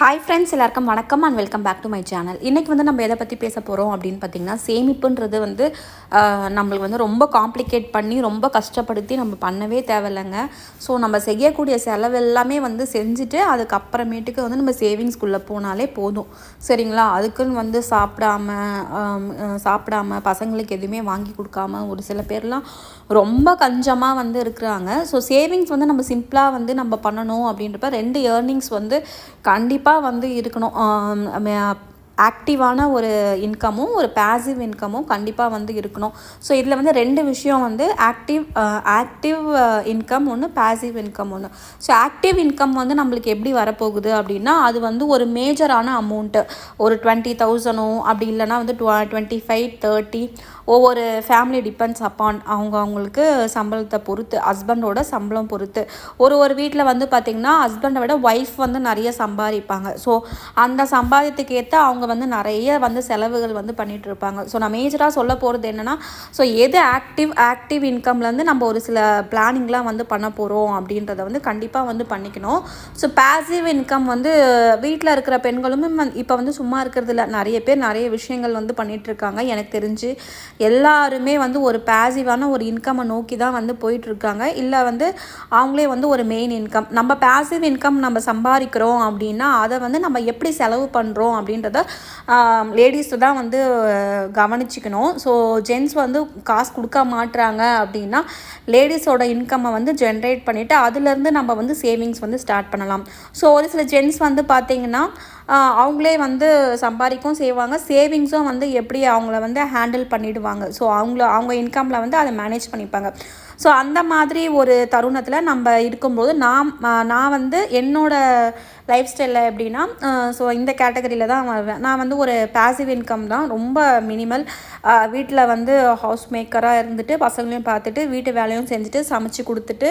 Hi friends எல்லாருக்கும் வணக்கம் and welcome back to my channel இன்றைக்கி வந்து நம்ம எதை பற்றி பேச போகிறோம் அப்படின்னு பார்த்திங்கன்னா சேமிப்புன்றது வந்து நம்மளுக்கு வந்து ரொம்ப காம்ப்ளிகேட் பண்ணி ரொம்ப கஷ்டப்படுத்தி நம்ம பண்ணவே தேவையில்லைங்க. ஸோ நம்ம செய்யக்கூடிய செலவு எல்லாமே வந்து செஞ்சுட்டு அதுக்கப்புறமேட்டுக்கு வந்து நம்ம சேவிங்ஸ்குள்ளே போனாலே போதும். சரிங்களா? அதுக்குன்னு வந்து சாப்பிடாம சாப்பிடாம பசங்களுக்கு எதுவுமே வாங்கி கொடுக்காம ஒரு சில பேர்லாம் ரொம்ப கஞ்சமாக வந்து இருக்கிறாங்க. ஸோ சேவிங்ஸ் வந்து நம்ம சிம்பிளாக வந்து நம்ம பண்ணணும் அப்படின்றப்ப ரெண்டு ஏர்னிங்ஸ் வந்து கண்டிப்பாக கண்டிப்பாக வந்து இருக்கணும். ஆக்டிவான ஒரு இன்கமும் ஒரு பேசிவ் இன்கமும் கண்டிப்பாக வந்து இருக்கணும். ஸோ இதில் வந்து ரெண்டு விஷயம் வந்து ஆக்டிவ் ஆக்டிவ் இன்கம் ஒன்று பேசிவ் இன்கம் ஒன்று ஸோ ஆக்டிவ் இன்கம் வந்து நம்மளுக்கு எப்படி வரப்போகுது அப்படின்னா அது வந்து ஒரு மேஜரான அமௌண்ட்டு ஒரு டுவெண்ட்டி தௌசண்டோ அப்படி இல்லைன்னா வந்து டுவெண்ட்டி ஃபைவ் தேர்ட்டி ஒவ்வொரு ஃபேமிலி டிபெண்ட்ஸ் அப்பான் அவங்க அவங்களுக்கு சம்பளத்தை பொறுத்து ஹஸ்பண்டோட சம்பளம் பொறுத்து. ஒரு ஒரு வீட்டில் வந்து பார்த்திங்கன்னா ஹஸ்பண்டை விட ஒய்ஃப் வந்து நிறைய சம்பாதிப்பாங்க. ஸோ அந்த சம்பாதியத்துக்கு ஏற்ற அவங்க வந்து நிறைய வந்து செலவுகள் வந்து பண்ணிகிட்டு இருப்பாங்க ஸோ நான் மேஜராக சொல்ல போகிறது என்னென்னா ஸோ எது ஆக்டிவ் ஆக்டிவ் இன்கம்லேருந்து நம்ம ஒரு சில பிளானிங்லாம் வந்து பண்ண போகிறோம் அப்படின்றத வந்து கண்டிப்பாக வந்து பண்ணிக்கணும். ஸோ பேசிவ் இன்கம் வந்து வீட்டில் இருக்கிற பெண்களுமே இப்போ வந்து சும்மா இருக்கிறது இல்லை. நிறைய பேர் நிறைய விஷயங்கள் வந்து பண்ணிகிட்ருக்காங்க எனக்கு தெரிஞ்சு எல்லாருமே வந்து ஒரு பேசிவான ஒரு இன்கம்மை நோக்கி தான் வந்து போயிட்டுருக்காங்க. இல்லை வந்து அவங்களே வந்து ஒரு மெயின் இன்கம் நம்ம பேசிவ் இன்கம் நம்ம சம்பாதிக்கிறோம் அப்படின்னா அதை வந்து நம்ம எப்படி செலவு பண்ணுறோம் அப்படின்றத லேடிஸ் தான் வந்து கவனிச்சிக்கணும். ஸோ ஜென்ஸ் வந்து காசு கொடுக்க மாட்டுறாங்க அப்படின்னா லேடிஸோட இன்கம்மை வந்து ஜென்ரேட் பண்ணிவிட்டு அதுலேருந்து நம்ம வந்து சேவிங்ஸ் வந்து ஸ்டார்ட் பண்ணலாம். ஸோ ஒரு சில ஜென்ஸ் வந்து பார்த்திங்கன்னா அவங்களே வந்து சம்பாதிக்கவும் செய்வாங்க. சேவிங்ஸும் வந்து எப்படி அவங்கள வந்து ஹேண்டில் பண்ணிவிடுவாங்க ஸோ அவங்கள அவங்க இன்கமில் வந்து அதை மேனேஜ் பண்ணிப்பாங்க. ஸோ அந்த மாதிரி ஒரு தருணத்தில் நம்ம இருக்கும்போது நான் நான் வந்து என்னோட லைஃப் ஸ்டைலில் எப்படின்னா ஸோ இந்த கேட்டகரியில் தான் வருவேன். நான் வந்து ஒரு பேசிவ் இன்கம் தான். ரொம்ப மினிமல் வீட்டில் வந்து ஹவுஸ் மேக்கராக இருந்துட்டு பசங்களையும் பார்த்துட்டு வீட்டு வேலையும் செஞ்சுட்டு சமைச்சு கொடுத்துட்டு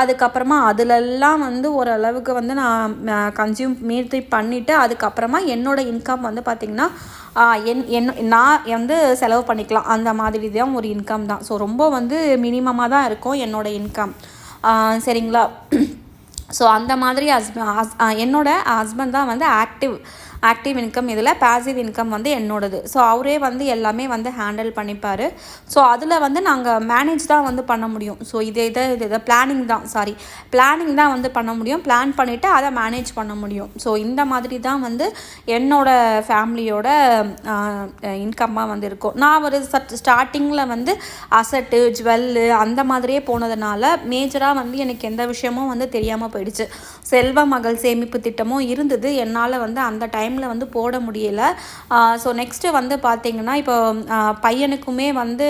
அதுக்கப்புறமா அதிலெல்லாம் வந்து ஓரளவுக்கு வந்து நான் கன்சியூம் மீட் பண்ணிவிட்டு அதுக்கப்புறமா என்னோட இன்கம் வந்து பார்த்திங்கன்னா என் என் நான் வந்து செலவு பண்ணிக்கலாம். அந்த மாதிரி தான் ஒரு இன்கம் தான். ஸோ ரொம்ப வந்து மினிமமாக தான் இருக்கும் என்னோட இன்கம் சரிங்களா? ஸோ அந்த மாதிரி ஹஸ்ப என்னோடய ஹஸ்பண்ட் தான் வந்து ஆக்டிவ் ஆக்டிவ் இன்கம் இதில் பேசிவ் இன்கம் வந்து என்னோடது. ஸோ அவரே வந்து எல்லாமே வந்து ஹேண்டில் பண்ணிப்பார். ஸோ அதில் வந்து நாங்கள் மேனேஜ் தான் வந்து பண்ண முடியும். ஸோ இதை இதை இது இதை பிளானிங் தான் சாரி பிளானிங் தான் வந்து பண்ண முடியும். பிளான் பண்ணிவிட்டு அதை மேனேஜ் பண்ண முடியும். ஸோ இந்த மாதிரி தான் வந்து என்னோடய ஃபேமிலியோட இன்கம்மாக வந்து இருக்கும். நான் ஒரு சட் ஸ்டார்டிங்கில் வந்து அசட்டு ஜுவல்லு அந்த மாதிரியே போனதுனால மேஜராக வந்து எனக்கு எந்த விஷயமும் வந்து தெரியாமல் போயிடுச்சு. செல்வ மகள் சேமிப்பு திட்டமும் இருந்தது. என்னால் வந்து அந்த டைமில் வந்து போட முடியல. ஸோ நெக்ஸ்ட்டு வந்து பார்த்திங்கன்னா இப்போ பையனுக்குமே வந்து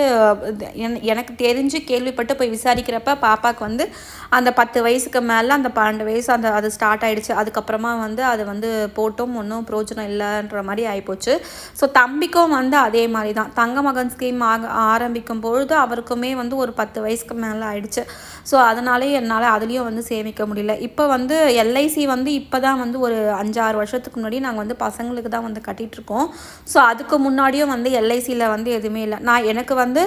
என்- எனக்கு தெரிஞ்சு கேள்விப்பட்டு போய் விசாரிக்கிறப்ப பாப்பாவுக்கு வந்து அந்த பத்து வயசுக்கு மேலே அந்த பன்னெண்டு வயசு அந்த அது ஸ்டார்ட் ஆகிடுச்சு அதுக்கப்புறமா வந்து அது வந்து போட்டும் ஒன்றும் பிரோஜனம் இல்லைன்ற மாதிரி ஆகிப்போச்சு ஸோ தம்பிக்கும் வந்து அதே மாதிரி தான் தங்க மகன் ஸ்கீம் ஆக ஆரம்பிக்கும் பொழுது அவருக்குமே வந்து ஒரு பத்து வயசுக்கு மேலே ஆயிடுச்சு. ஸோ அதனாலே என்னால் அதுலேயும் வந்து சேமிக்க முடியல. இப்போ வந்து எல்ஐசி வந்து இப்போ தான் வந்து ஒரு அஞ்சாறு வருஷத்துக்கு முன்னாடி நாங்கள் வந்து பசங்களுக்கு தான் வந்து கட்டிகிட்ருக்கோம் ஸோ அதுக்கு முன்னாடியும் வந்து எல்ஐசியில் வந்து எதுவுமே இல்லை. நான் எனக்கு வந்து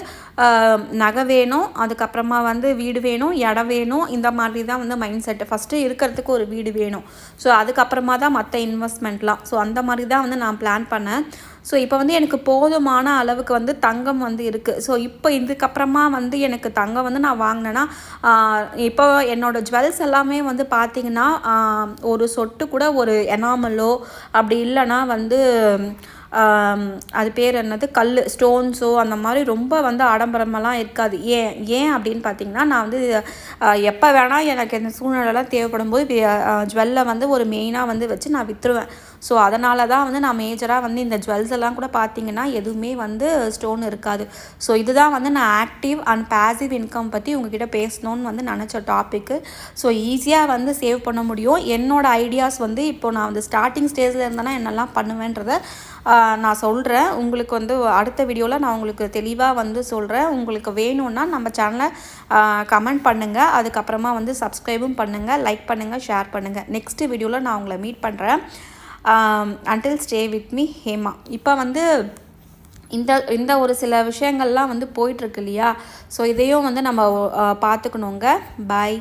நகை வேணும் அதுக்கப்புறமா வந்து வீடு வேணும் இடம் வேணும் இந்த மாதிரி தான் வந்து மைண்ட் செட்டு ஃபஸ்ட்டு இருக்கிறதுக்கு ஒரு வீடு வேணும். ஸோ அதுக்கப்புறமா தான் மற்ற இன்வெஸ்ட்மெண்ட்லாம் ஸோ அந்த மாதிரி தான் வந்து நான் பிளான் பண்ணேன். ஸோ இப்போ வந்து எனக்கு போதுமான அளவுக்கு வந்து தங்கம் வந்து இருக்குது ஸோ இப்போ இதுக்கப்புறமா வந்து எனக்கு தங்கம் வந்து நான் வாங்கினேன்னா இப்போ என்னோட ஜுவல்ஸ் எல்லாமே வந்து பார்த்திங்கன்னா ஒரு சொட்டு கூட ஒரு எனாமலோ அப்படி இல்லைன்னா வந்து அது பேர் என்னது? கல் ஸ்டோன்ஸோ அந்த மாதிரி ரொம்ப வந்து ஆடம்பரமெல்லாம் இருக்காது. ஏன் ஏன் அப்படின்னு பார்த்தீங்கன்னா நான் வந்து எப்போ வேணால் எனக்கு இந்த சூழ்நிலைலாம் தேவைப்படும் போது ஜுவல்லை வந்து ஒரு மெயினாக வந்து வச்சு நான் விற்றுருவேன் ஸோ அதனால தான் வந்து நான் மேஜராக வந்து இந்த ஜுவல்ஸ் எல்லாம் கூட பார்த்தீங்கன்னா எதுவுமே வந்து ஸ்டோன் இருக்காது. ஸோ இதுதான் வந்து நான் ஆக்டிவ் அண்ட் பேசிவ் இன்கம் பற்றி உங்ககிட்ட பேசணும்னு வந்து நினச்ச டாப்பிக்கு ஸோ ஈஸியாக வந்து சேவ் பண்ண முடியும். என்னோட ஐடியாஸ் வந்து இப்போ நான் வந்து ஸ்டார்டிங் ஸ்டேஜில் இருந்தேன்னா என்னெல்லாம் பண்ணுவேன்றதை நான் சொல்கிறேன் உங்களுக்கு வந்து அடுத்த வீடியோவில் நான் உங்களுக்கு தெளிவாக வந்து சொல்கிறேன் உங்களுக்கு வேணும்னா நம்ம சேனலை கமெண்ட் பண்ணுங்கள் அதுக்கப்புறமா வந்து சப்ஸ்கிரைபும் பண்ணுங்கள் லைக் பண்ணுங்கள் ஷேர் பண்ணுங்கள் நெக்ஸ்ட் வீடியோவில் நான் உங்களை மீட் பண்ணுறேன் until stay with me Hema இப்போ வந்து இந்த இந்த ஒரு சில விஷயங்கள்லாம் வந்து போயிட்டுருக்கு இல்லையா? ஸோ இதையும் வந்து நம்ம uh, பார்த்துக்கணுங்க. பாய்